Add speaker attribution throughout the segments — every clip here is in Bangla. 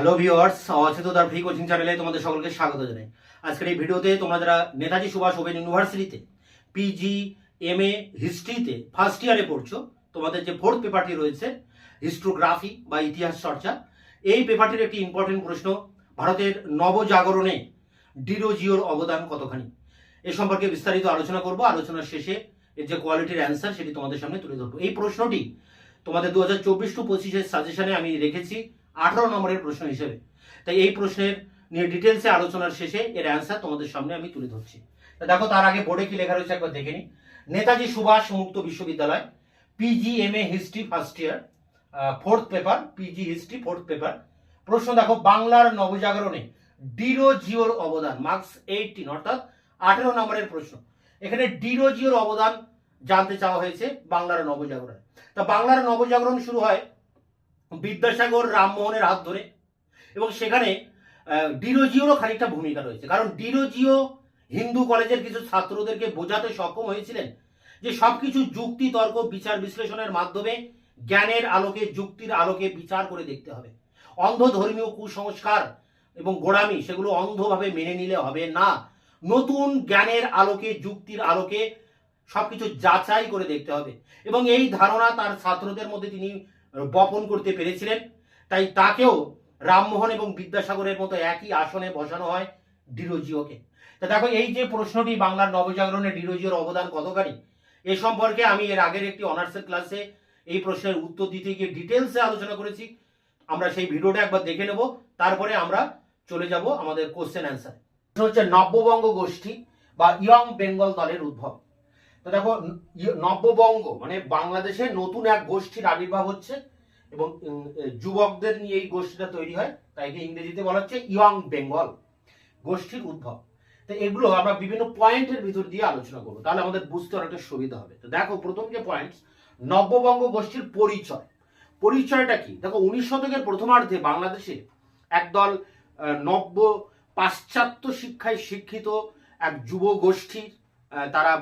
Speaker 1: হ্যালো ভিউয়ার্স অচেততার ফ্রি কোচিং চ্যানেলে তোমাদের সকলকে স্বাগত জানাই। আজকের এই ভিডিওতে তোমরা যারা নেতাজি সুভাষ ওপেন ইউনিভার্সিটিতে পিজি এম এ হিস্ট্রিতে ফার্স্ট ইয়ারে পড়ছো, তোমাদের যে ফোর্থ পেপারটি রয়েছে হিস্ট্রোগ্রাফি বা ইতিহাস চর্চা, এই পেপারটির একটি ইম্পর্টেন্ট প্রশ্ন, ভারতের নবজাগরণে ডিরোজিওর অবদান কতখানি? এ সম্পর্কে বিস্তারিত আলোচনা করব। আলোচনার শেষে এর যে কোয়ালিটির অ্যান্সার সেটি তোমাদের সামনে তুলে ধরবো। এই প্রশ্নটি তোমাদের দু হাজার চব্বিশ টু পঁচিশের সাজেশনে আমি রেখেছি। আঠারো নম্বরের প্রশ্ন হিসেবে। তাই এই প্রশ্নের নিয়ে ডিটেলসে আলোচনার শেষে এর অ্যান্সার তোমাদের সামনে আমি তুলে ধরছি। দেখো, তার আগে বোর্ডে কি লেখা রয়েছে একবার দেখে নি নেতাজি সুভাষ মুক্ত বিশ্ববিদ্যালয় PG M A history first year fourth paper PG history fourth paper প্রশ্ন দেখো, বাংলার নবজাগরণে ডিরো জিওর অবদান মার্কস এইটিন অর্থাৎ আঠেরো নম্বরের প্রশ্ন। এখানে ডিরো জিওর অবদান জানতে চাওয়া হয়েছে বাংলার নবজাগরণে। তা বাংলার নবজাগরণ শুরু হয় বিদ্যাসাগর রামমোহনের হাত ধরে। এবং সেখানে ডিরোজিওরও খানিকটা ভূমিকা রয়েছে। কারণ ডিরোজিও হিন্দু কলেজের কিছু ছাত্রদেরকে বোঝাতে সক্ষম হয়েছিলেন যে সবকিছু যুক্তি, তর্ক, বিচার বিশ্লেষণের মাধ্যমে জ্ঞানের আলোকে, যুক্তির আলোকে বিচার করে দেখতে হবে। অন্ধ ধর্মীয় কুসংস্কার এবং গোড়ামি, সেগুলো অন্ধভাবে মেনে নিলে হবে না। নতুন জ্ঞানের আলোকে, যুক্তির আলোকে সবকিছু যাচাই করে দেখতে হবে। এবং এই ধারণা তার ছাত্রদের মধ্যে তিনি বপন করতে পেরেছিলেন। তাই তাকেও রামমোহন এবং বিদ্যাসাগরের মতো একই আসনে বসানো হয় ডিরোজিওকে। তা দেখো, এই যে প্রশ্নটি বাংলার নবজাগরণে ডিরোজিওর অবদান কতখানি, এ সম্পর্কে আমি এর আগের একটি অনার্সের ক্লাসে এই প্রশ্নের উত্তর দিতে গিয়ে ডিটেলসে আলোচনা করেছি। আমরা সেই ভিডিওটা একবার দেখে নেব, তারপরে আমরা চলে যাব আমাদের কোশ্চেন অ্যান্সার হচ্ছে, নব্যবঙ্গ গোষ্ঠী বা ইয়ং বেঙ্গল দলের উদ্ভব। তো দেখো ই- নব্যবঙ্গ মানে বাংলাদেশে নতুন এক গোষ্ঠীর আবির্ভাব হচ্ছে এবং যুবকদের নিয়ে এই গোষ্ঠীটা তৈরি হয়, তাই একে ইংরেজিতে বলা হচ্ছে ইয়ং বেঙ্গল, গোষ্ঠীর উদ্ভব। তো এগুলো আমরা বিভিন্ন পয়েন্টের ভিতর দিয়ে আলোচনা করব, তাহলে আমাদের বুঝতে অনেকটা সুবিধা হবে। তো দেখো, প্রথম যে পয়েন্ট নব্যবঙ্গ গোষ্ঠীর পরিচয়। পরিচয়টা কি? দেখো, উনিশ শতকের প্রথমার্ধে বাংলাদেশে একদল নব্য, পাশ্চাত্য শিক্ষায় শিক্ষিত এক যুব গোষ্ঠীর তারা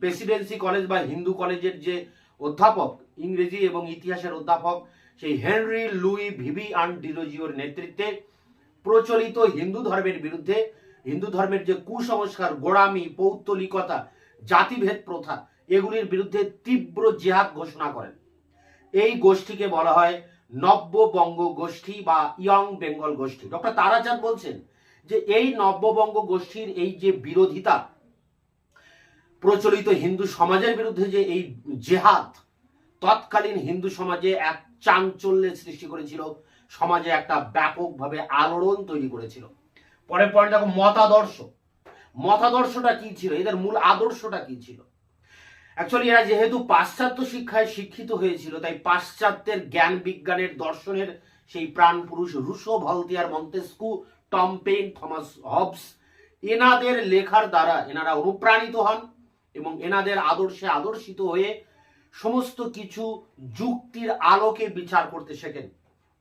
Speaker 1: প্রেসিডেন্সি কলেজ বা হিন্দু কলেজের যে অধ্যাপক, ইংরেজি এবং ইতিহাসের অধ্যাপক, সেই হেনরি লুই ভিভি আন্ড ডিরোজিওর নেতৃত্বে প্রচলিত হিন্দু ধর্মের বিরুদ্ধে, হিন্দু ধর্মের যে কুসংস্কার, গোড়ামি, পৌত্তলিকতা, জাতিভেদ প্রথা, এগুলির বিরুদ্ধে তীব্র জেহাদ ঘোষণা করেন। এই গোষ্ঠীকে বলা হয় নব্যবঙ্গ গোষ্ঠী বা ইয়ং বেঙ্গল গোষ্ঠী। ডক্টর তারাচাঁদ বলছেন যে এই নব্যবঙ্গ গোষ্ঠীর এই যে বিরোধিতা প্রচলিত হিন্দু সমাজের বিরুদ্ধে যে এই জেহাদ, তৎকালীন হিন্দু সমাজে এক চাঞ্চল্যের সৃষ্টি করেছিল। সমাজে একটা ব্যাপকভাবে আলোড়ন তৈরি করেছিল। পরের পয়েন্ট দেখো, মতাদর্শ। মতাদর্শটা কি ছিল? এদের মূল আদর্শটা কি ছিল? অ্যাকচুয়ালি এরা যেহেতু পাশ্চাত্য শিক্ষায় শিক্ষিত হয়েছিল, তাই পাশ্চাত্যের জ্ঞান বিজ্ঞানের দর্শনের সেই প্রাণ পুরুষ Rousseau Voltaire Montesquieu, Tom Paine Thomas Hobbes, এনাদের লেখার দ্বারা এনারা অনুপ্রাণিত হন। এবং এনাদের আদর্শে আদর্শিত হয়ে সমস্ত কিছু যুক্তির আলোকে বিচার করতে শেখেন।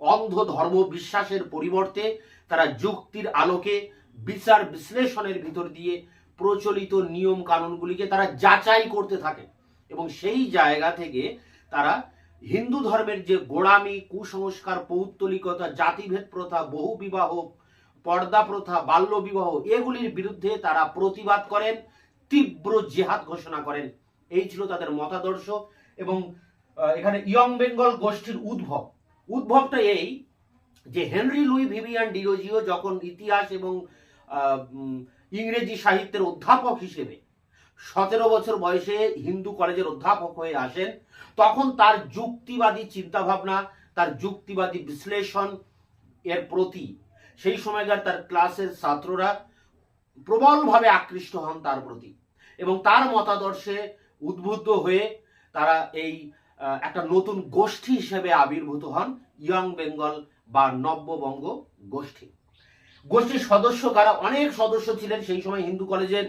Speaker 1: অন্ধ ধর্ম বিশ্বাসের পরিবর্তে তারা যুক্তির আলোকে বিচার বিশ্লেষণের ভিতর দিয়ে প্রচলিত নিয়ম কানুনগুলিকে তারা যাচাই করতে থাকে এবং সেই জায়গা থেকে তারা হিন্দু ধর্মের যে গোড়ামি, কুসংস্কার, পৌত্তলিকতা, জাতিভেদ প্রথা বহু বিবাহ পর্দা প্রথা বাল্য বিবাহ এগুলির বিরুদ্ধে তারা প্রতিবাদ করেন। তীব্র জেহাদ ঘোষণা করেন। এই ছিল তাদের মতাদর্শ এবং এখানে ইয়ং বেঙ্গল গোষ্ঠীর উদ্ভব। উদ্ভবটা এই যে হেনরি লুই ভিভিয়ান ডিরোজিও যখন ইতিহাস এবং ইংরেজি সাহিত্যের অধ্যাপক হিসেবে সতেরো বছর বয়সে হিন্দু কলেজের অধ্যাপক হয়ে আসেন, তখন তার যুক্তিবাদী চিন্তাভাবনা, তার যুক্তিবাদী বিশ্লেষণ এর প্রতি সেই সময়কার তার ক্লাসের ছাত্ররা প্রবলভাবে আকৃষ্ট হন তার প্রতি। এবং তার মতাদর্শে উদ্বুদ্ধ হয়ে তারা এই একটা নতুন গোষ্ঠী হিসেবে আবির্ভূত হন, ইয়ং বেঙ্গল বা নব্যবঙ্গ গোষ্ঠী। গোষ্ঠীর সদস্য কারা? অনেক সদস্য ছিলেন, সেই সময় হিন্দু কলেজের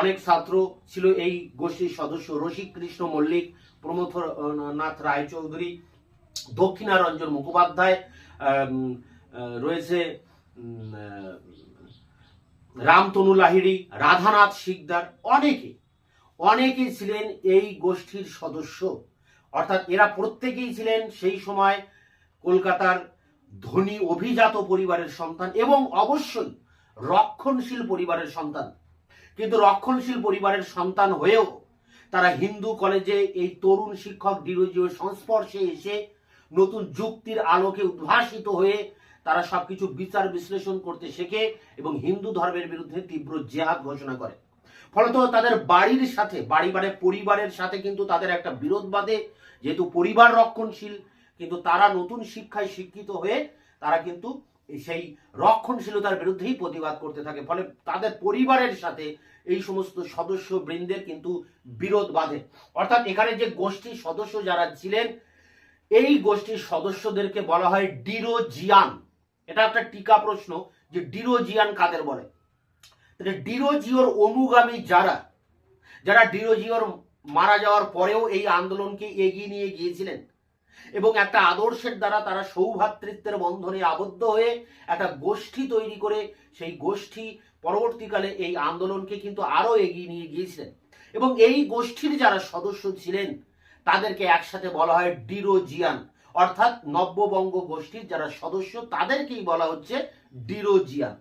Speaker 1: অনেক ছাত্র ছিল এই গোষ্ঠীর সদস্য। রসিক কৃষ্ণ মল্লিক, প্রমথ নাথ রায়চৌধুরী, দক্ষিণারঞ্জন মুখোপাধ্যায় রয়েছে রামতনু লাহিড়ি, রাধানাথ শিকদার অনেকে অনেকে ছিলেন এই গোষ্ঠীর সদস্য। অর্থাৎ এরা প্রত্যেকেই ছিলেন সেই সময় কলকাতার ধনী অভিজাত পরিবারের সন্তান এবং অবশ্যই রক্ষণশীল পরিবারের সন্তান। কিন্তু রক্ষণশীল পরিবারের সন্তান হয়েও তারা হিন্দু কলেজে এই তরুণ শিক্ষক ডিরোজিও সংস্পর্শে এসে নতুন যুক্তির আলোকে উদ্ভাসিত হয়ে তারা সবকিছু বিচার বিশ্লেষণ করতে শেখে এবং হিন্দু ধর্মের বিরুদ্ধে তীব্র জেহাদ ঘোষণা করে। ফলত তাদের বাড়ির সাথে, বাড়ি মানে পরিবারের সাথে কিন্তু তাদের একটা বিরোধ বাঁধে, যেহেতু পরিবার রক্ষণশীল, কিন্তু তারা নতুন শিক্ষায় শিক্ষিত হয়ে তারা কিন্তু সেই রক্ষণশীলতার বিরুদ্ধেই প্রতিবাদ করতে থাকে। ফলে তাদের পরিবারের সাথে এই সমস্ত সদস্য বৃন্দের কিন্তু বিরোধ বাঁধে। অর্থাৎ এখানে যে গোষ্ঠীর সদস্য যারা ছিলেন, এই গোষ্ঠীর সদস্যদেরকে বলা হয় ডিরোজিয়ান। এটা একটা টিকা প্রশ্ন যে ডিরোজিয়ান কাদের বলে? ডিরোজিওর অনুগামী যারা যারা ডিরোজিওর মারা যাওয়ার পরেও এই আন্দোলনকে এগিয়ে নিয়ে গিয়েছিলেন এবং একটা আদর্শের দ্বারা তারা সৌভাতৃত্বের বন্ধনে আবদ্ধ হয়ে একটা গোষ্ঠী তৈরি করে সেই গোষ্ঠী পরবর্তীকালে এই আন্দোলনকে কিন্তু আরও এগিয়ে নিয়ে গিয়েছিলেন। এবং এই গোষ্ঠীর যারা সদস্য ছিলেন, তাদেরকে একসাথে বলা হয় ডিরোজিয়ান। অর্থাৎ নব্যবঙ্গ গোষ্ঠীর যারা সদস্য, তাদেরকেই বলা হচ্ছে ডিরোজিয়ান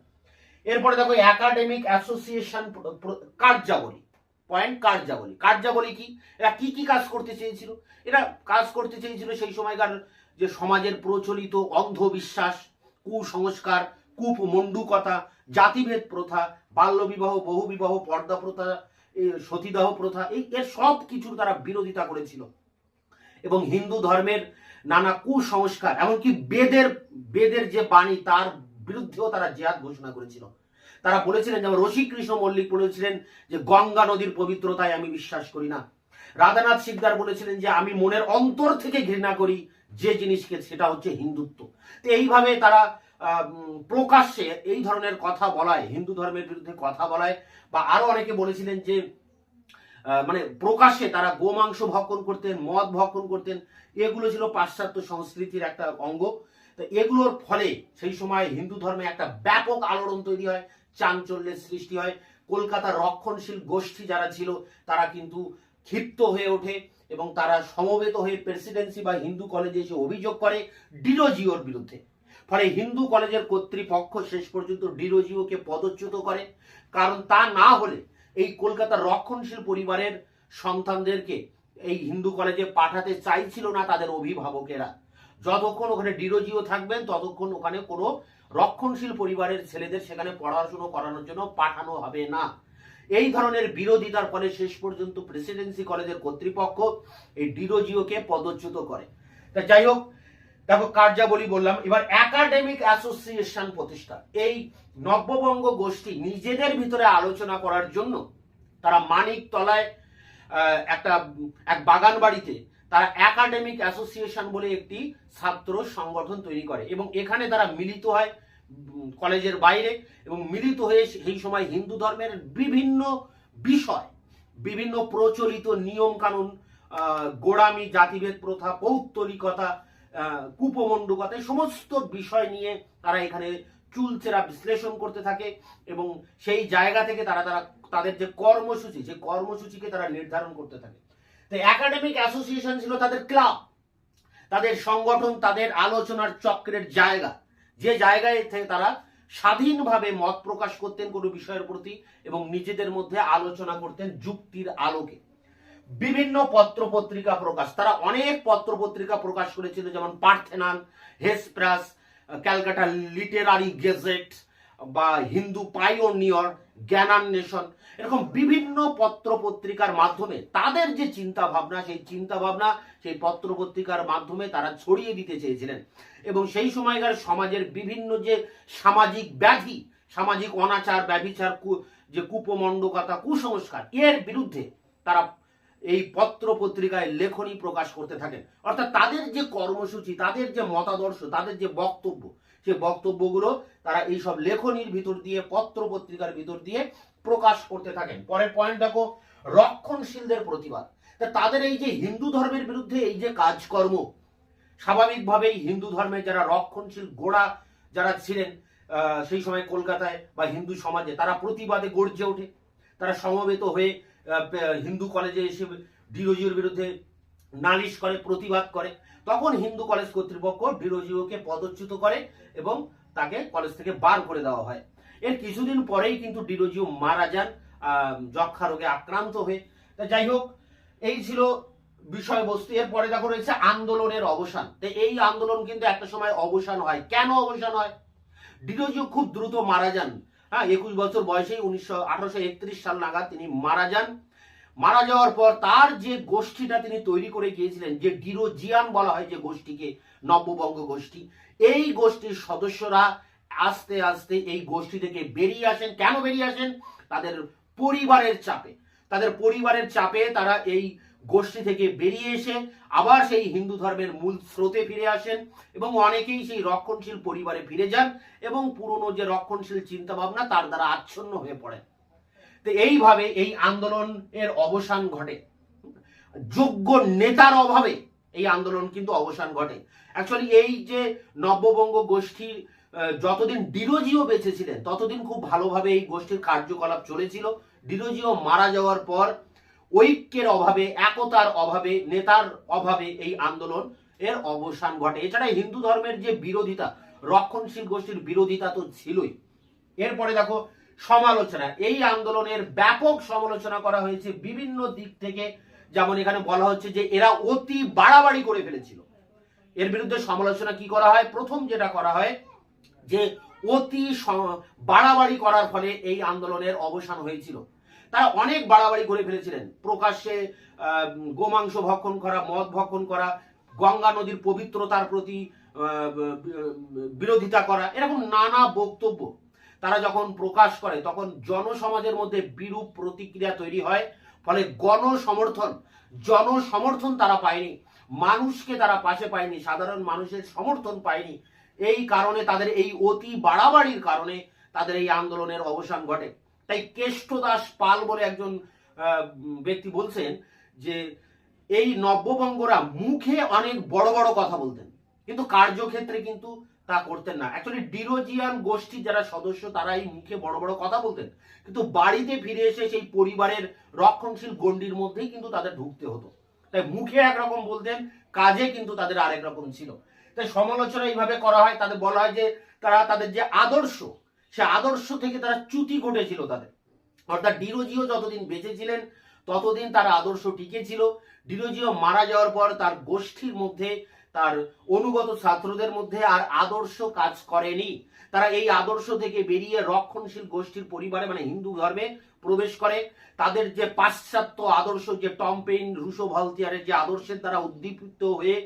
Speaker 1: এরপরে দেখো একাডেমিক অ্যাসোসিয়েশন কার্যাবলী। পয়েন্ট কার্যাবলী। কার্যাবলী কি? এরা কি কি কাজ করতে চেয়েছিল? এরা কাজ করতে চেয়েছিল সেই সময়কার যে সমাজের প্রচলিত অন্ধবিশ্বাস, কুসংস্কার কূপ মন্ডুকতা জাতিভেদ প্রথা, বাল্যবিবাহ, বহুবিবাহ, পর্দা প্রথা সতীদাহ প্রথা, এই, এর সব কিছুর তারা বিরোধিতা করেছিল। এবং হিন্দু ধর্মের নানা কুসংস্কার, এমনকি বেদের বেদের যে বাণী, তার বিরুদ্ধেও তারা জেহাদ ঘোষণা করেছিল। তারা বলেছিলেন, যেমন রসিকৃষ্ণ মল্লিক বলেছিলেন যে, গঙ্গা নদীর পবিত্রতায় আমি বিশ্বাস করি না। রাধানাথ সিকদার বলেছিলেন যে, আমি মনের অন্তর থেকে ঘৃণা করি, যে জিনিসকে, সেটা হচ্ছে হিন্দুত্ব। তো এইভাবে তারা প্রকাশ্যে এই ধরনের কথা বলায়, হিন্দু ধর্মের বিরুদ্ধে কথা বলায়, বা আরও অনেকে বলেছিলেন যে মানে প্রকাশ্যে তারা গোমাংস ভক্ষণ করতেন, মদ ভক্ষণ করতেন। এগুলো ছিল পাশ্চাত্য সংস্কৃতির একটা অঙ্গ। তো এগুলোর ফলে সেই সময় হিন্দু ধর্মে একটা ব্যাপক আলোড়ন তৈরি হয়, চাঞ্চল্যের সৃষ্টি হয়। কলকাতার রক্ষণশীল গোষ্ঠী যারা ছিল, তারা কিন্তু ক্ষিপ্ত হয়ে ওঠে এবং তারা সমবেত হয়ে প্রেসিডেন্সি বা হিন্দু কলেজে এসে অভিযোগ করে ডিরোজিওর বিরুদ্ধে। ফলে হিন্দু কলেজের কর্তৃপক্ষ শেষ পর্যন্ত ডিরোজিওকে পদচ্যুত করে। কারণ তা না হলে এই কলকাতার রক্ষণশীল পরিবারের সন্তানদেরকে এই হিন্দু কলেজে পাঠাতে চাইছিল না তাদের অভিভাবকেরা। যতক্ষণ ওখানে ডিরোজিও থাকবেন, ততক্ষণ ওখানে কোনো রক্ষণশীল পরিবারের ছেলেদের সেখানে পড়াশুনো করানোর জন্য পাঠানো হবে না। এই ধরনের বিরোধিতার ফলে শেষ পর্যন্ত প্রেসিডেন্সি কলেজের কর্তৃপক্ষ এই ডিরোজিওকে পদচ্যুত করে। তা যাই হোক দেখো কার্যাবলী বললাম, এবার একাডেমিক অ্যাসোসিয়েশন প্রতিষ্ঠা এই নব্যবঙ্গ গোষ্ঠী নিজেদের ভিতরে আলোচনা করার জন্য তারা মানিক তলায় একটা, এক বাগান বাড়িতে তারা একাডেমিক অ্যাসোসিয়েশন বলে একটি ছাত্র সংগঠন তৈরি করে এবং এখানে তারা মিলিত হয় কলেজের বাইরে এবং মিলিত হয়ে সেই সময় হিন্দু ধর্মের বিভিন্ন বিষয়, বিভিন্ন প্রচলিত নিয়ম কানুন গোড়ামি, জাতিভেদ প্রথা, পৌত্তলিকতা কুপমণ্ডকতা এই সমস্ত বিষয় নিয়ে তারা এখানে চুলচেরা বিশ্লেষণ করতে থাকে এবং সেই জায়গা থেকে তারা তারা তাদের যে কর্মসূচি সেই কর্মসূচিকে তারা নির্ধারণ করতে থাকে। তো একাডেমিক অ্যাসোসিয়েশন ছিল তাদের ক্লাব তাদের সংগঠন, তাদের আলোচনার চক্রের জায়গা। যে জায়গায় থেকে তারা স্বাধীনভাবে মত প্রকাশ করতেন কোনো বিষয়ের প্রতি এবং নিজেদের মধ্যে আলোচনা করতেন যুক্তির আলোকে। বিভিন্ন পত্র পত্রিকা প্রকাশ। তারা অনেক পত্র পত্রিকা প্রকাশ করেছিল, যেমন Parthenon, Hesperus, Calcutta Literary Gazette বা হিন্দু পাইওনিয়র, জ্ঞানান্বেষণ। এরকম বিভিন্ন পত্র পত্রিকার মাধ্যমে তাদের যে চিন্তা ভাবনা সেই চিন্তা ভাবনা সেই পত্র পত্রিকার মাধ্যমে তারা ছড়িয়ে দিতে চেয়েছিলেন। এবং সেই সময়কার সমাজের বিভিন্ন যে সামাজিক ব্যাধি, সামাজিক অনাচার, ব্যভিচার, কু- যে কুপমণ্ডকতা, কুসংস্কার, এর বিরুদ্ধে তারা এই পত্র পত্রিকায় লেখনী প্রকাশ করতে থাকেন। অর্থাৎ তাদের যে কর্মসূচি, তাদের যে মতাদর্শ, তাদের যে বক্তব্য, সে বক্তব্যগুলো তারা এই সব লেখনীর ভিতর দিয়ে, পত্র পত্রিকার ভিতর দিয়ে প্রকাশ করতে থাকেন। পরের পয়েন্ট দেখো, রক্ষণশীলদের প্রতিবাদ। তাদের এই যে হিন্দু ধর্মের বিরুদ্ধে এই যে কাজকর্ম, স্বাভাবিকভাবেই হিন্দু ধর্মের যারা রক্ষণশীল গোড়া যারা ছিলেন সেই সময় কলকাতায় বা হিন্দু সমাজে, তারা প্রতিবাদে গর্জে ওঠে। তারা সমবেত হয়ে হিন্দু কলেজে এসে ডিরোজিওর বিরুদ্ধে নালিশ করে, প্রতিবাদ করে, তখন হিন্দু কলেজ কর্তৃপক্ষ ডিরোজিওকে পদচ্যুত করে এবং তাকে কলেজ থেকে বার করে দেওয়া হয়। এর কিছুদিন পরেই কিন্তু ডিরোজিও মারা যান যক্ষা রোগে আক্রান্ত হয়ে। যাই হোক, এই ছিল বিষয়বস্তু। এরপরে দেখো রয়েছে আন্দোলনের অবসান। তো এই আন্দোলন কিন্তু একটা সময় অবসান হয়। কেন অবসান হয়? ডিরোজিও খুব দ্রুত মারা যান। হ্যাঁ একুশ বছর বয়সেই উনিশশো সাল নাগাদ তিনি মারা যান। মারা যাওয়ার পর তার যে গোষ্ঠীটা তিনি তৈরি করে গিয়েছিলেন, যে ডিরোজিয়ান বলা হয় যে গোষ্ঠীকে, নব্যবঙ্গ গোষ্ঠী, এই গোষ্ঠীর সদস্যরা আস্তে আস্তে এই গোষ্ঠী থেকে বেরিয়ে আসেন। কেন বেরিয়ে আসেন? তাদের পরিবারের চাপে। তাদের পরিবারের চাপে তারা এই গোষ্ঠী থেকে বেরিয়ে এসে আবার সেই হিন্দু ধর্মের মূল স্রোতে ফিরে আসেন এবং অনেকেই সেই রক্ষণশীল পরিবারে ফিরে যান এবং পুরনো যে রক্ষণশীল চিন্তা ভাবনা তার দ্বারা আচ্ছন্ন হয়ে পড়েন। তো এইভাবে এই আন্দোলনের অবসান ঘটে। যোগ্য নেতার অভাবে এই আন্দোলন কিন্তু অবসান ঘটে। অ্যাকচুয়ালি এই যে নব্যবঙ্গ গোষ্ঠীর যতদিন ডিরোজিও বেঁচে ছিলেন ততদিন খুব ভালোভাবে এই গোষ্ঠীর কার্যকলাপ চলেছিল। ডিরোজিও মারা যাওয়ার পর ঐক্যের অভাবে, একতার অভাবে, নেতার অভাবে এই আন্দোলন এর অবসান ঘটে। এছাড়া হিন্দু ধর্মের যে বিরোধিতা, রক্ষণশীল গোষ্ঠীর বিরোধিতা তো ছিলই। এরপরে দেখো, সমালোচনা। এই আন্দোলনের ব্যাপক সমালোচনা করা হয়েছে বিভিন্ন দিক থেকে। যেমন এখানে বলা হচ্ছে যে, এরা অতি বাড়াবাড়ি করে ফেলেছিল। এর বিরুদ্ধে সমালোচনা কি করা হয়? প্রথম যেটা করা হয়, যে অতি বাড়াবাড়ি করার ফলে এই আন্দোলনের অবসান হয়েছিল। তারা অনেক বাড়াবাড়ি করে ফেলেছিলেন। প্রকাশ্যে গোমাংস ভক্ষণ করা, মদ ভক্ষণ করা, গঙ্গা নদীর পবিত্রতার প্রতি বিরোধিতা করা, এরকম নানা বক্তব্য তারা যখন প্রকাশ করে, তখন জনসমাজের মধ্যে বিরূপ প্রতিক্রিয়া তৈরি হয়। ফলে গণ সমর্থন জনসমর্থন তারা পায়নি, মানুষকে তারা পাশে পায়নি, সাধারণ মানুষের সমর্থন পায়নি। এই কারণে তাদের এই অতি বাড়াবাড়ির কারণে তাদের এই আন্দোলনের অবসান ঘটে। তাই কেষ্ট দাস পাল বলে একজন ব্যক্তি বলছেন যে এই নব্যবঙ্গরা মুখে অনেক বড় বড় কথা বলতেন, কিন্তু কার্যক্ষেত্রে কিন্তু তা করতেন না। অ্যাকচুয়ালি ডিরোজিয়ান গোষ্ঠীর যারা সদস্য তারা এই মুখে বড় বড় কথা বলতেন। কিন্তু বাড়িতে ফিরে এসে সেই পরিবারের রক্ষণশীল গণ্ডির মধ্যেই কিন্তু তাদের ঢুকতে হতো। তাই মুখে একরকম বলতেন, কাজে কিন্তু তাদের আরেক রকম ছিল। তাই সমালোচনা এইভাবে করা হয়, তাদের বলা হয় যে তারা তাদের যে আদর্শ সে আদর্শ থেকে তারা চ্যুতি ঘটেছিল তাদের। অর্থাৎ ডিরোজিও যতদিন বেঁচে ছিলেন, ততদিন তার আদর্শ টিকে ছিল। ডিরোজিও মারা যাওয়ার পর তার গোষ্ঠীর মধ্যে, তার অনুগত ছাত্রদের মধ্যে আর আদর্শ কাজ করেনি। তারা এই আদর্শ থেকে বেরিয়ে রক্ষণশীল গোষ্ঠীর পরিবারে মানে হিন্দু ধর্মে প্রবেশ করে। তাদের যে পাশ্চাত্য আদর্শ, যে টমপেইন রুশো ভলতিয়ারের যে আদর্শের দ্বারা উদ্দীপিত হয়ে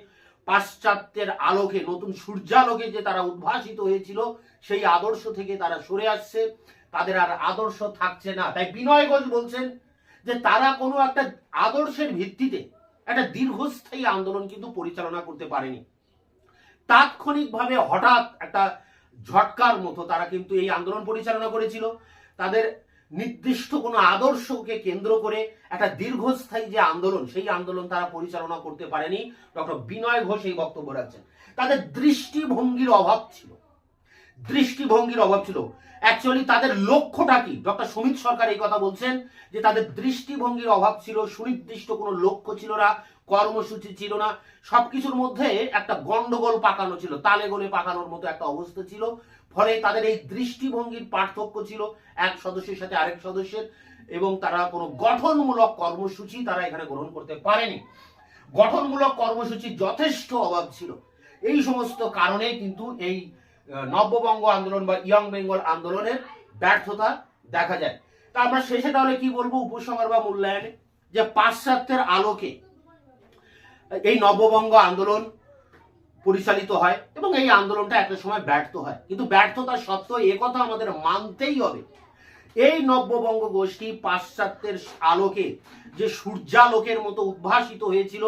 Speaker 1: পাশ্চাত্যের আলোকে, নতুন সূর্যালোকে যে তারা উদ্ভাসিত হয়েছিল সেই আদর্শ থেকে তারা সরে আসছে। তাদের আর আদর্শ থাকছে না। তাই বিনয় ঘোষ বলছেন যে তারা কোনো একটা আদর্শের ভিত্তিতে একটা দীর্ঘস্থায়ী আন্দোলন কিন্তু পরিচালনা করতে পারেনি। তাৎক্ষণিকভাবে হঠাৎ একটা ঝটকার মতো তারা কিন্তু এই আন্দোলন পরিচালনা করেছিল। তাদের নির্দিষ্ট কোনো আদর্শকে কেন্দ্র করে একটা দীর্ঘস্থায়ী যে আন্দোলন, সেই আন্দোলন তারা পরিচালনা করতে পারেনি। ডক্টর বিনয় ঘোষ এই বক্তব্য রাখছেন। তাদের দৃষ্টিভঙ্গির অভাব ছিল। দৃষ্টিভঙ্গির অভাব ছিল। অ্যাকচুয়ালি তাদের লক্ষ্যটা কি? ডক্টর সুমিত সরকার এই কথা বলছেন যে, তাদের দৃষ্টিভঙ্গির অভাব ছিল, সুনির্দিষ্ট কোনো লক্ষ্য ছিল না, কর্মসূচি ছিল না, সবকিছুর মধ্যে একটা গন্ডগোল পাকানো ছিল, তালে গোলে পাকানোর মতো একটা অবস্থা ছিল। ফলে তাদের এই দৃষ্টিভঙ্গির পার্থক্য ছিল এক সদস্যের সাথে আরেক সদস্যের এবং তারা কোনো গঠনমূলক কর্মসূচি তারা এখানে গ্রহণ করতে পারেনি। গঠনমূলক কর্মসূচি যথেষ্ট অভাব ছিল। এই সমস্ত কারণে কিন্তু এই নব্যবঙ্গ আন্দোলন বা ইয়ং বেঙ্গল আন্দোলনের ব্যর্থতা দেখা যায়। তা আমরা শেষে তাহলে কি বলব উপসংহার বা মূল্যায়নে? যে পাশ্চাত্যের আলোকে এই নববঙ্গ আন্দোলন পরিচালিত হয় এবং এই আন্দোলনটা একটা সময় ব্যর্থ হয়। কিন্তু ব্যর্থতা সত্ত্বেও একথা আমাদের মানতেই হবে। এই নব্যবঙ্গ গোষ্ঠী পাশ্চাত্যের আলোকে যে সূর্যালোকের মতো উদ্ভাসিত হয়েছিল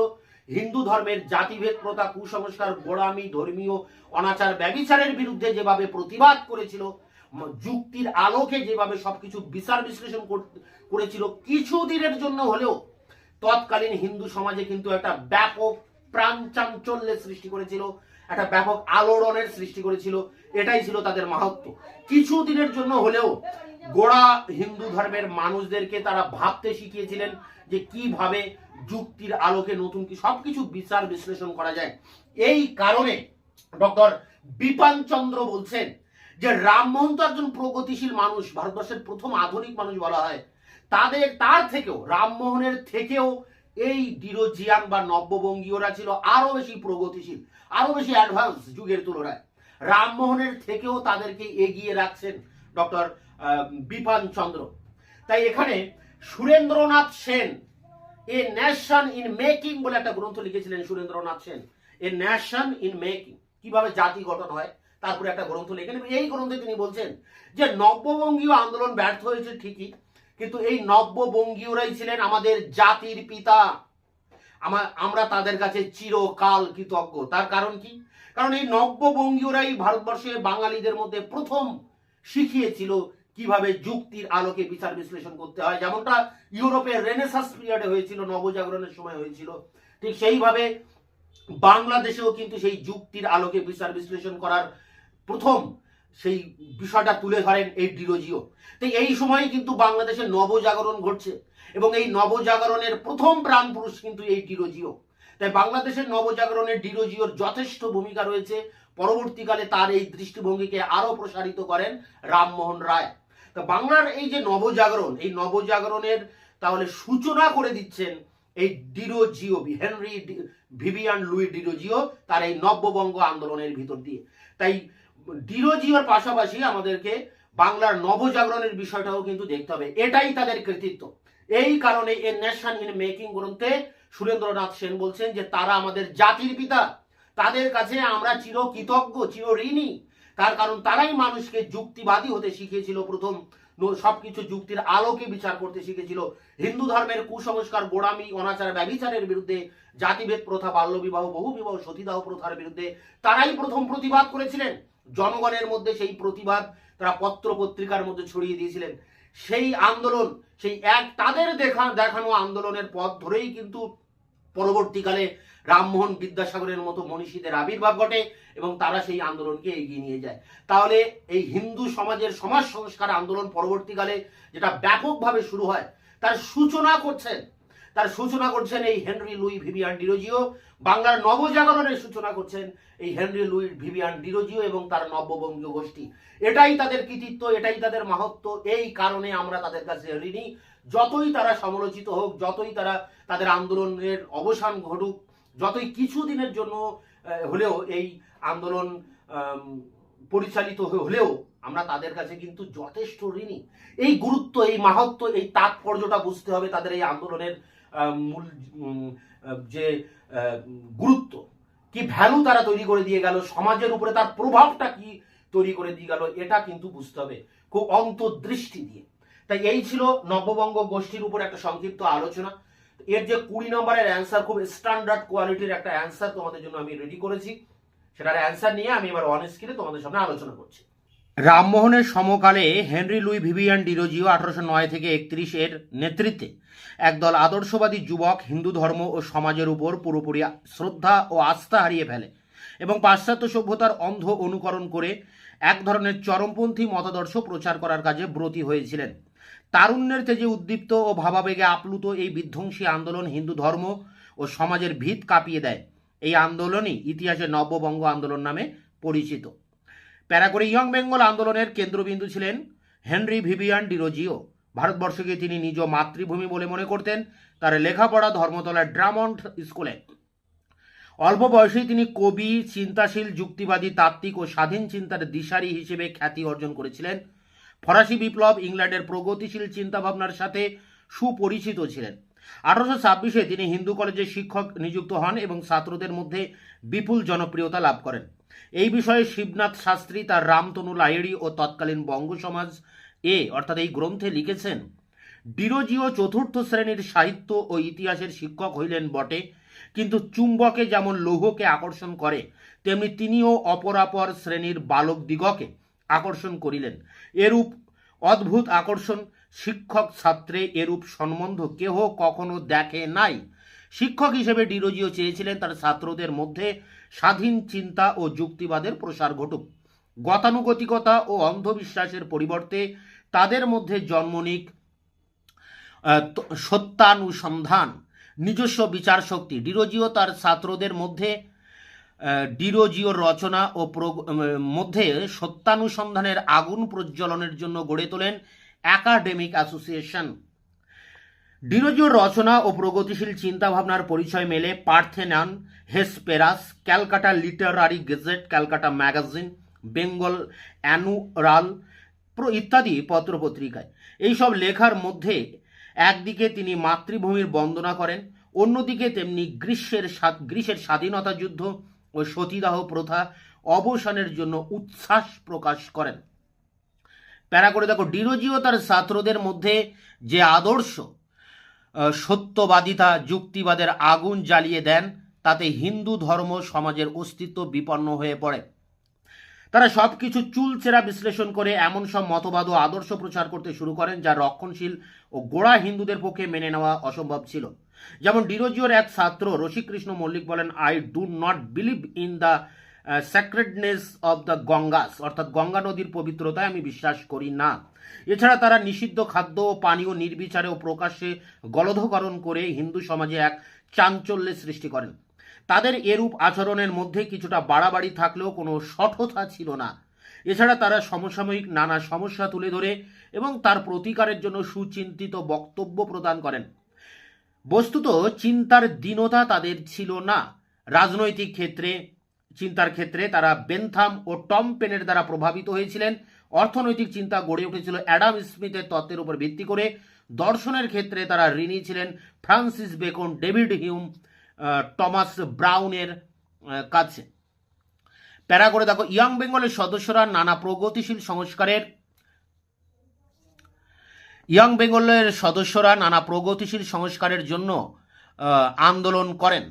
Speaker 1: হিন্দু ধর্মের জাতিভেদ, প্রথা, কুসংস্কার, গোড়ামি, ধর্মীয় অনাচার, ব্যবিচারের বিরুদ্ধে যেভাবে প্রতিবাদ করেছিল যুক্তির আলোকে যেভাবে সবকিছু বিচার বিশ্লেষণ কর- করেছিল, কিছু দিনের জন্য হলেও তৎকালীন হিন্দু সমাজে কিন্তু একটা ব্যাপক প্রাণ চাঞ্চল্যের সৃষ্টি করেছিল, একটা ব্যাপক আলোড়নের সৃষ্টি করেছিল, এটাই ছিল তাদের মাহাত্ম কিছু দিনের জন্য হলেও গোড়া হিন্দু ধর্মের মানুষদেরকে তারা ভাবতে শিখিয়েছিলেন যে কীভাবে যুক্তির আলোকে নতুন কি সবকিছু বিচার বিশ্লেষণ করা যায়। এই কারণে ডক্টর বিপান চন্দ্র বলছেন যে রামমোহন তো একজন প্রগতিশীল মানুষ, ভারতবর্ষের প্রথম আধুনিক মানুষ বলা হয়। তাদের, তার থেকেও রামমোহনের থেকেও এই ডিরোজিয়ান বা নব্যবঙ্গীয়রা ছিল আরও বেশি প্রগতিশীল, আরও বেশি অ্যাডভান্স যুগের তুলনায়। রামমোহনের থেকেও তাদেরকে এগিয়ে রাখছেন ডক্টর বিপান চন্দ্র। তাই এখানে Surendranath Sen, a nation in making বলে একটা গ্রন্থ লিখেছিলেন Surendranath Sen. A nation in making. কীভাবে জাতি গঠন হয় তারপরে একটা গ্রন্থ লেখেন এই গ্রন্থে তিনি বলছেন যে নব্যবঙ্গীয় আন্দোলন ব্যর্থ হয়েছে ঠিকই, কিন্তু এই নব্যবঙ্গীয়রাই ছিলেন আমাদের জাতির পিতা। আমা- আমরা তাদের কাছে চিরকাল কৃতজ্ঞ। তার কারণ কি? কারণ এই নব্যবঙ্গীয়রাই ভারতবর্ষের বাঙালিদের মধ্যে প্রথম শিখিয়েছিল কীভাবে যুক্তির আলোকে বিচার বিশ্লেষণ করতে হয়? যেমনটা ইউরোপের রেনেসাস পিরিয়ডে হয়েছিল, নবজাগরণের সময় হয়েছিল। ঠিক সেইভাবে বাংলাদেশেও কিন্তু সেই যুক্তির আলোকে বিচার বিশ্লেষণ করার প্রথম সেই বিষয়টা তুলে ধরেন এই ডিরোজিও। তো এই সময় কিন্তু বাংলাদেশে নবজাগরণ ঘটছে এবং এই নবজাগরণের প্রথম প্রাণ পুরুষ কিন্তু এই ডিরোজিও। তাই বাংলাদেশের নবজাগরণের ডিরোজিওর যথেষ্ট ভূমিকা রয়েছে। পরবর্তীকালে তার এই দৃষ্টিভঙ্গিকে আরও প্রসারিত করেন রামমোহন রায়। তো বাংলার এই যে নবজাগরণ, এই নবজাগরণের তাহলে সূচনা করে দিচ্ছেন এই Derozio Henry Vivian Louis Derozio তার এই নব্যবঙ্গ আন্দোলনের ভিতর দিয়ে। তাই ডিরোজিওর পাশাপাশি আমাদেরকে বাংলার নবজাগরণের বিষয়টাও কিন্তু দেখতে হবে। এটাই তাদের কৃতিত্ব। এই কারণে এ নেশন ইন মেকিং গ্রন্থে সুরেন্দ্রনাথ সেন বলছেন যে তারা আমাদের জাতির পিতা। তাদের কাছে আমরা চির কৃতজ্ঞ চির ঋণী তার কারণ তারাই মানুষকে যুক্তিবাদী হতে শিখিয়েছিল। প্রথম সবকিছু যুক্তির আলোকে বিচার করতে শিখেছিল। হিন্দু ধর্মের কুসংস্কার, গোড়ামি, অনাচার ব্যবিচারের বিরুদ্ধে জাতিভেদ প্রথা, বাল্যবিবাহ বহু বিবাহ সতীদাহ প্রথার বিরুদ্ধে তারাই প্রথম প্রতিবাদ করেছিলেন। জনগণের মধ্যে সেই প্রতিবাদ তারা পত্র পত্রিকার মধ্যে ছড়িয়ে দিয়েছিলেন। সেই আন্দোলন, সেই এক তাদের দেখা, দেখানো আন্দোলনের পথ ধরেই কিন্তু পরবর্তীকালে রামমোহন বিদ্যাসাগরের মতো মনীষীদের আবির্ভাব ঘটে এবং তারা সেই আন্দোলনকে এগিয়ে নিয়ে যায়। তাহলে এই হিন্দু সমাজের সমাজ সংস্কার আন্দোলন পরবর্তীকালে যেটা ব্যাপকভাবে শুরু হয়, তার সূচনা করছেন। তার সূচনা করছেন এই হেনরি লুই ভিভিয়ান ডিরোজিও। বাংলার নবজাগরণের সূচনা করছেন এই হেনরি লুই ভিভিয়ান ডিরোজিও এবং তার নব্যবঙ্গীয় গোষ্ঠী। এটাই তাদের কৃতিত্ব, এটাই তাদের মাহাত্ম এই কারণে আমরা তাদের কাছে ঋণী। যতই তারা সমালোচিত হোক, যতই তারা তাদের আন্দোলনের অবসান ঘটুক, যতই কিছুদিনের জন্য হলেও এই আন্দোলন পরিচালিত হলেও আমরা তাদের কাছে কিন্তু যথেষ্ট ঋণী। এই গুরুত্ব, এই মাহাত্ম, এই তাৎপর্যটা বুঝতে হবে তাদের এই আন্দোলনের মূল যে গুরুত্ব। কি ভ্যালু তারা তৈরি করে দিয়ে গেল, সমাজের উপরে তার প্রভাবটা কি তৈরি করে দিয়ে গেল, এটা কিন্তু বুঝতে হবে। খুব অন্তর্দৃষ্টি দিয়ে। তাই এই ছিল নববঙ্গ গোষ্ঠীর উপর একটা সংক্ষিপ্ত আলোচনা। এর যে কুড়ি নম্বরের অ্যান্সার খুব স্ট্যান্ডার্ড কোয়ালিটির একটা অ্যান্সার তোমাদের জন্য আমি রেডি করেছি। সেটার অ্যান্সার নিয়ে আমি এবার অন স্ক্রিনে তোমাদের সামনে আলোচনা করছি। রামমোহনের সমকালে হেনরি লুই ভিভিয়ান ডিরোজিও আঠারোশো নয় থেকে একত্রিশ এর নেতৃত্বে একদল আদর্শবাদী যুবক, হিন্দু ধর্ম ও সমাজের উপর পুরোপুরি শ্রদ্ধা ও আস্থা হারিয়ে ফেলে এবং পাশ্চাত্য সভ্যতার অন্ধ অনুকরণ করে এক ধরনের চরমপন্থী মতাদর্শ প্রচার করার কাজে ব্রতী হয়েছিলেন। তারুণ্যের তেজে উদ্দীপ্ত ও ভাবাবেগে আপ্লুত এই বিধ্বংসী আন্দোলন হিন্দু ধর্ম ও সমাজের ভিত কাঁপিয়ে দেয়। এই আন্দোলনই ইতিহাসে নববঙ্গ আন্দোলন নামে পরিচিত। প্যারাকোরি ইয়ং বেঙ্গল আন্দোলনের কেন্দ্রবিন্দু ছিলেন হেনরি ভিভিয়ান ডিরোজিও ভারতবর্ষকে তিনি নিজ মাতৃভূমি বলে মনে করতেন, তার লেখাপড়া ধর্মতলার ড্রামন্ড স্কুলে। অল্প বয়সেই তিনি কবি, চিন্তাশীল, যুক্তিবাদী, তাত্ত্বিক ও স্বাধীন চিন্তার দিশারি হিসেবে খ্যাতি অর্জন করেছিলেন। ফরাসি বিপ্লব ইংল্যান্ডের প্রগতিশীল চিন্তাভাবনার সাথে সুপরিচিত ছিলেন। আঠারোশো ছাব্বিশে তিনি হিন্দু কলেজে শিক্ষক নিযুক্ত হন এবং ছাত্রদের মধ্যে বিপুল জনপ্রিয়তা লাভ করেন। এই বিষয়ে শিবনাথ শাস্ত্রী তার রামতনু লাহিড়ি ও তৎকালীন বঙ্গ সমাজ এ, অর্থাৎ এই গ্রন্থে লিখেছেন, ডিরোজিও চতুর্থ শ্রেণির সাহিত্য ও ইতিহাসের শিক্ষক হইলেন বটে, কিন্তু চুম্বকে যেমন লৌহকে আকর্ষণ করে, তেমনি তিনিও অপরাপর শ্রেণির বালক দিগকে আকর্ষণ করিলেন। এরূপ অদ্ভুত আকর্ষণ, শিক্ষক ছাত্রে এরূপ সম্বন্ধ কেহ কখনো দেখে নাই। শিক্ষক হিসেবে ডিরোজিও চেয়েছিলেন তার ছাত্রদের মধ্যে স্বাধীন চিন্তা ও যুক্তিবাদের প্রসার ঘটুক। গতানুগতিকতা ও অন্ধবিশ্বাসের পরিবর্তে তাদের মধ্যে জন্ম নিক সত্যানুসন্ধান, নিজস্ব বিচার শক্তি ডিরোজিও তার ছাত্রদের মধ্যে ডিরোজিওর রচনা ও মধ্যে সত্যানুসন্ধানের আগুন প্রজ্বলনের জন্য গড়ে তোলেন একাডেমিক অ্যাসোসিয়েশন। ডিরোজিওর রচনা ও প্রগতিশীল চিন্তাভাবনার পরিচয় মেলে Parthenon Hesperus, Calcutta Literary Gazette, Calcutta Magazine, Bengal Annual ইত্যাদি পত্রপত্রিকায়। এইসব লেখার মধ্যে একদিকে তিনি মাতৃভূমির বন্দনা করেন, অন্যদিকে তেমনি গ্রীষ্মের গ্রীষ্মের স্বাধীনতা যুদ্ধ ও সতীদাহ প্রথা অবসানের জন্য উচ্ছ্বাস প্রকাশ করেন। প্যারা করে দেখো ডিরোজিও তার ছাত্রদের মধ্যে যে আদর্শ সত্যবাদিতা, যুক্তিবাদের আগুন জ্বালিয়ে দেন, তাতে হিন্দু ধর্ম সমাজের অস্তিত্ব বিপন্ন হয়ে পড়ে। তারা সবকিছু চুলচেরা বিশ্লেষণ করে এমন সব মতবাদ ও আদর্শ প্রচার করতে শুরু করেন, যা রক্ষণশীল ও গোড়া হিন্দুদের পক্ষে মেনে নেওয়া অসম্ভব ছিল। যেমন ডিরোজিওর এক ছাত্র রসিকৃষ্ণ মল্লিক বলেন I do not believe in the sacredness of the Ganges অর্থাৎ গঙ্গা নদীর পবিত্রতায় আমি বিশ্বাস করি না। এছাড়া তারা নিষিদ্ধ খাদ্য ও পানীয় নির্বিচারে ও প্রকাশ্যে গলধকরণ করে হিন্দু সমাজে এক চাঞ্চল্যের সৃষ্টি করেন। তাদের এরূপ আচরণের মধ্যে কিছুটা বাড়াবাড়ি থাকলেও কোনো সঠতা ছিল না। এছাড়া তারা সমসাময়িক নানা সমস্যা তুলে ধরে এবং তার প্রতিকারের জন্য সুচিন্তিত বক্তব্য প্রদান করেন। বস্তুত চিন্তার দীনতা তাদের ছিল না। রাজনৈতিক ক্ষেত্রে, চিন্তার ক্ষেত্রে তারা বেনথাম ও টম পেনের দ্বারা প্রভাবিত হয়েছিলেন। অর্থনৈতিক চিন্তা গড়ে উঠেছিল অ্যাডাম স্মিথের তত্ত্বের উপর ভিত্তি করে। দর্শনের ক্ষেত্রে তারা ঋণী ছিলেন Francis Bacon, David Hume Thomas ব্রাউনের কাছে। প্যারা করে দেখো, ইয়াং বেঙ্গলের সদস্যরা নানা প্রগতিশীল সংস্কারের ইয়াং বেঙ্গলের সদস্যরা নানা প্রগতিশীল সংস্কারের জন্য আন্দোলন করেন।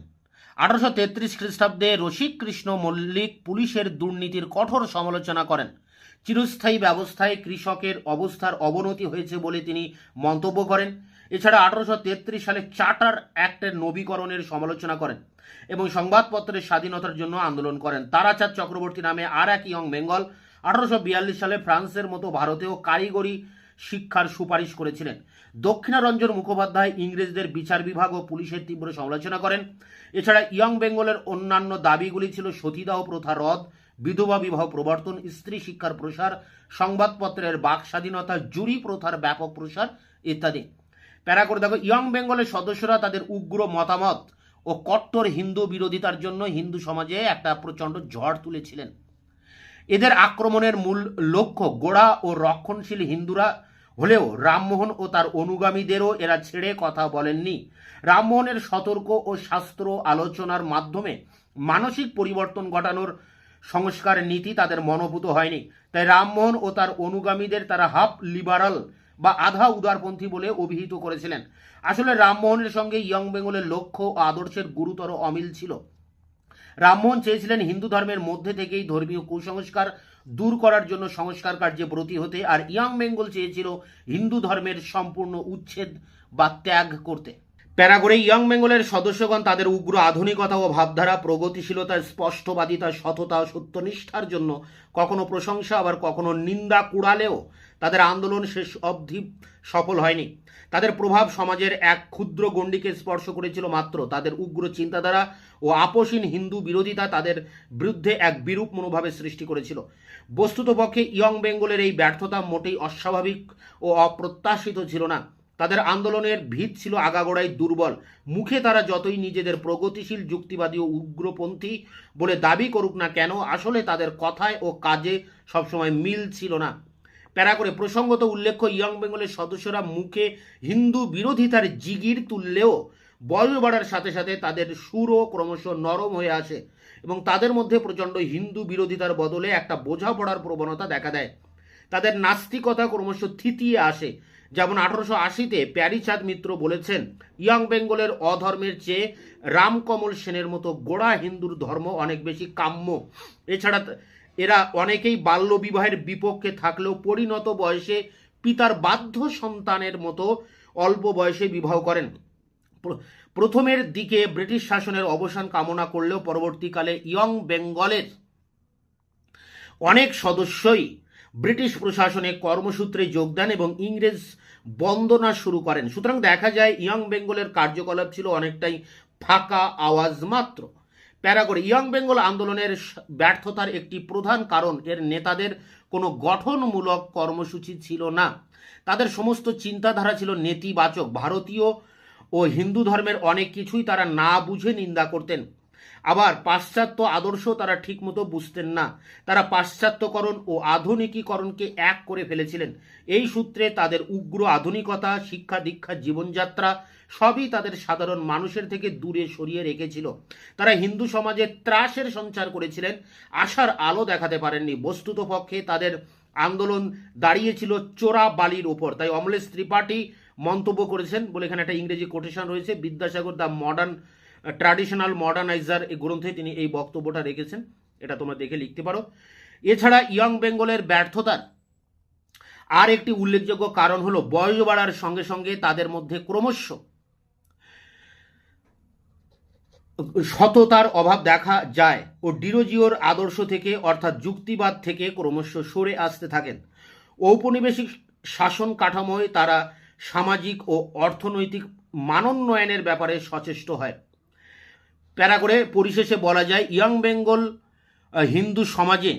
Speaker 1: আঠারোশো তেত্রিশ খ্রিস্টাব্দে রসিক কৃষ্ণ মল্লিক পুলিশের দুর্নীতির কঠোর সমালোচনা করেন। চিরস্থায়ী ব্যবস্থায় কৃষকের অবস্থার অবনতি হয়েছে বলে তিনি মন্তব্য করেন। এছাড়া আঠারোশো তেত্রিশ সালে চার্টার অ্যাক্টের নবীকরণের সমালোচনা করেন এবং সংবাদপত্রের স্বাধীনতার জন্য আন্দোলন করেন। তারাচাঁদ চক্রবর্তী নামে আর এক ইয়ং বেঙ্গল আঠারোশো বিয়াল্লিশ সালে ফ্রান্সের মতো ভারতেও কারিগরি শিক্ষার সুপারিশ করেছিলেন। দক্ষিণারঞ্জন মুখোপাধ্যায় ইংরেজদের বিচার বিভাগ ও পুলিশের তীব্র সমালোচনা করেন। এছাড়া ইয়ং বেঙ্গলের অন্যান্য দাবিগুলি ছিল সতীদাহ প্রথা রদ, বিধবা বিবাহ প্রবর্তন, স্ত্রী শিক্ষার প্রসার, সংবাদপত্রের বাক স্বাধীনতা জুরি প্রথার ব্যাপক প্রসার ইত্যাদি। প্যারা করে দেখো, ইয়ং বেঙ্গলের সদস্যরা তাদের উগ্র মতামত ও কট্টর হিন্দু বিরোধিতার জন্য হিন্দু সমাজে একটা প্রচণ্ড ঝড় তুলেছিলেন। এদের আক্রমণের মূল লক্ষ্য গোড়া ও রক্ষণশীল হিন্দুরা হলেও রামমোহন ও তার অনুগামীদেরও এরা ছেড়ে কথা বলেননি। রামমোহনের সতর্ক ও শাস্ত্র আলোচনার মাধ্যমে মানসিক পরিবর্তন ঘটানোর সংস্কার নীতি তাদের মনোভূত হয়নি। তাই রামমোহন ও তার অনুগামীদের তারা হাফ লিবারাল বা আধা উদারপন্থী বলে অভিহিত করেছিলেন। আসলে রামমোহনের সঙ্গে ইয়ং বেঙ্গলের লক্ষ্য ও আদর্শের গুরুতর অমিল ছিল। রামমোহন চেয়েছিলেন হিন্দু ধর্মের মধ্যে থেকেই ধর্মীয় কুসংস্কার দূর করার জন্য সংস্কার কার্যে ব্রতী হতে আর ইয়াং বেঙ্গল চেয়েছিল হিন্দু ধর্মের সম্পূর্ণ উচ্ছেদ বা ত্যাগ করতে। প্যারাগোরে ইয়াং বেঙ্গলের সদস্যগণ তাদের উগ্র আধুনিকতা ও ভাবধারা, প্রগতিশীলতা, স্পষ্টবাদিতা, সততা সত্যনিষ্ঠার জন্য কখনো প্রশংসা, আবার কখনো নিন্দা কুড়ালেও তাদের আন্দোলন শেষ অবধি সফল হয়নি। তাদের প্রভাব সমাজের এক ক্ষুদ্র গণ্ডিকে স্পর্শ করেছিল মাত্র। তাদের উগ্র চিন্তাধারা ও আপোষহীন হিন্দু বিরোধিতা তাদের বিরুদ্ধে এক বিরূপ মনোভাবের সৃষ্টি করেছিল। বস্তুতপক্ষে ইয়ং বেঙ্গলের এই ব্যর্থতা মোটেই অস্বাভাবিক ও অপ্রত্যাশিত ছিল না। তাদের আন্দোলনের ভিত ছিল আগাগোড়াই দুর্বল। মুখে তারা যতই নিজেদের প্রগতিশীল, যুক্তিবাদী ও উগ্রপন্থী বলে দাবি করুক না কেন, আসলে তাদের কথায় ও কাজে সবসময় মিল ছিল না। প্যারা করে প্রসঙ্গত উল্লেখ্য, ইয়ং বেঙ্গলের সদস্যরা মুখে হিন্দু বিরোধিতার জিগির তুললেও বয়স বাড়ার সাথে সাথে তাদের সুরও ক্রমশ নরম হয়ে আসে এবং তাদের মধ্যে প্রচণ্ড হিন্দু বিরোধিতার বদলে একটা বোঝাপড়ার প্রবণতা দেখা দেয়। তাদের নাস্তিকতা ক্রমশ থিতিয়ে আসে। যেমন আঠারোশো আশিতে প্যারিচাঁদ মিত্র বলেছেন, ইয়ং বেঙ্গলের অধর্মের চেয়ে রামকমল সেনের মতো গোড়া হিন্দুর ধর্ম অনেক বেশি কাম্য। এছাড়া এরা অনেকেই বাল্যবিবাহের বিপক্ষে থাকলেও পরিণত বয়সে পিতার বাধ্য সন্তানের মতো অল্প বয়সে বিবাহ করেন। প্রথমের দিকে ব্রিটিশ শাসনের অবসান কামনা করলেও পরবর্তীকালে ইয়ং বেঙ্গলের অনেক সদস্যই ব্রিটিশ প্রশাসনে কর্মসূত্রে যোগ দেন এবং ইংরেজ বন্দনা শুরু করেন। সুতরাং দেখা যায়, ইয়ং বেঙ্গলের কার্যকলাপ ছিল অনেকটাই ফাঁকা আওয়াজ মাত্র। প্যারা করে ইয়ং বেঙ্গল আন্দোলনের ব্যর্থতার একটি প্রধান কারণ এর নেতাদের কোনো গঠনমূলক কর্মসূচি ছিল না। তাদের সমস্ত চিন্তাধারা ছিল নেতিবাচক। ভারতীয় ও হিন্দু ধর্মের অনেক কিছুই তারা না বুঝে নিন্দা করতেন। আবার পাশ্চাত্য আদর্শ তারা ঠিকমতো বুঝতেন না। তারা পাশ্চাত্যকরণ ও আধুনিকীকরণকে এক করে ফেলেছিলেন। এই সূত্রে তাদের উগ্র আধুনিকতা, শিক্ষা দীক্ষা, জীবনযাত্রা সবই তাদের সাধারণ মানুষের থেকে দূরে সরিয়ে রেখেছিল। তারা হিন্দু সমাজে ত্রাসের সঞ্চার করেছিলেন, আশার আলো দেখাতে পারেননি। বস্তুত পক্ষে তাদের আন্দোলন দাঁড়িয়েছিল চোরা বালির ওপর। তাই অমলেশ ত্রিপাঠী মন্তব্য করেছেন বলে এখানে একটা ইংরেজি কোটেশন রয়েছে। Vidyasagar the modern traditional moderniser এই গ্রন্থে তিনি এই বক্তব্যটা রেখেছেন, এটা তোমরা দেখে লিখতে পারো। এছাড়া ইয়ং বেঙ্গলের ব্যর্থতার আর একটি উল্লেখযোগ্য কারণ হলো, বয়স বাড়ার সঙ্গে সঙ্গে তাদের মধ্যে ক্রমশ সততার অভাব দেখা যায় ও ডিরোজিওর আদর্শ থেকে, অর্থাৎ যুক্তিবাদ থেকে ক্রমশ সরে আসতে থাকেন। ঔপনিবেশিক শাসন কাঠামোয় তারা সামাজিক ও অর্থনৈতিক মানোন্নয়নের ব্যাপারে সচেষ্ট হয়। প্যারা করে পরিশেষে বলা যায় ইয়ং বেঙ্গল হিন্দু সমাজে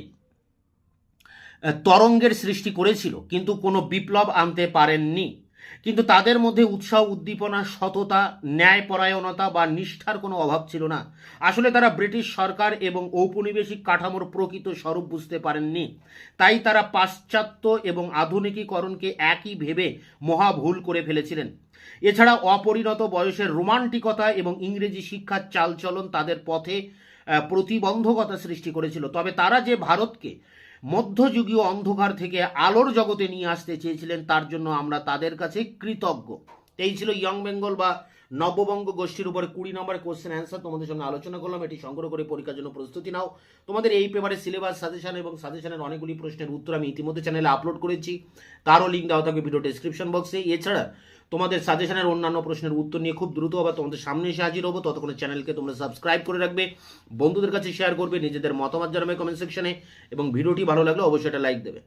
Speaker 1: তরঙ্গের সৃষ্টি করেছিল, কিন্তু কোনো বিপ্লব আনতে পারেননি। কিন্তু তাদের মধ্যে উৎসাহ, উদ্দীপনা, সততা, ন্যায়পরায়ণতা বা নিষ্ঠার কোনো অভাব ছিল না। আসলে তারা ব্রিটিশ সরকার এবং ঔপনিবেশিক কাঠামোর প্রকৃত স্বরূপ বুঝতে পারেননি। তাই তারা পাশ্চাত্য এবং আধুনিকীকরণকে একই ভেবে মহা ভুল করে ফেলেছিলেন। এছাড়া অপরিণত বয়সের রোমান্টিকতা এবং ইংরেজি শিক্ষার চালচলন তাদের পথে প্রতিবন্ধকতা সৃষ্টি করেছিল। তবে তারা যে ভারতকে মধ্যযুগীয় অন্ধকার থেকে আলোর জগতে নিয়ে আসতে চেয়েছিলেন, তার জন্য আমরা তাদের কাছে কৃতজ্ঞ। এই ছিল ইয়ং বেঙ্গল বা নববঙ্গ গোষ্ঠীর উপরে কুড়ি নম্বর কোশ্চেন অ্যান্সার তোমাদের সঙ্গে আলোচনা করলাম, এটি সংগ্রহ করে পরীক্ষার জন্য প্রস্তুতি নাও। তোমাদের এই পেপারের সিলেবাস সাজেশন এবং সাজেশনের অনেকগুলি প্রশ্নের উত্তর আমি ইতিমধ্যে চ্যানেলে আপলোড করেছি। তারও লিঙ্ক দেওয়া থাকবে ভিডিও ডেসক্রিপশন বক্সে এছাড়া তোমাদের সাজেশনের অন্যান্য প্রশ্নের উত্তর নিয়ে খুব দ্রুত আবার তোমাদের সামনে এসে হাজির হব। ততক্ষণে চ্যানেলকে তোমরা সাবস্ক্রাইব করে রাখবে, বন্ধুদের কাছে শেয়ার করবে, নিজেদের মতামত জানাবে কমেন্ট সেকশনে এবং ভিডিওটি ভালো লাগলে অবশ্যই এটা লাইক দেবে।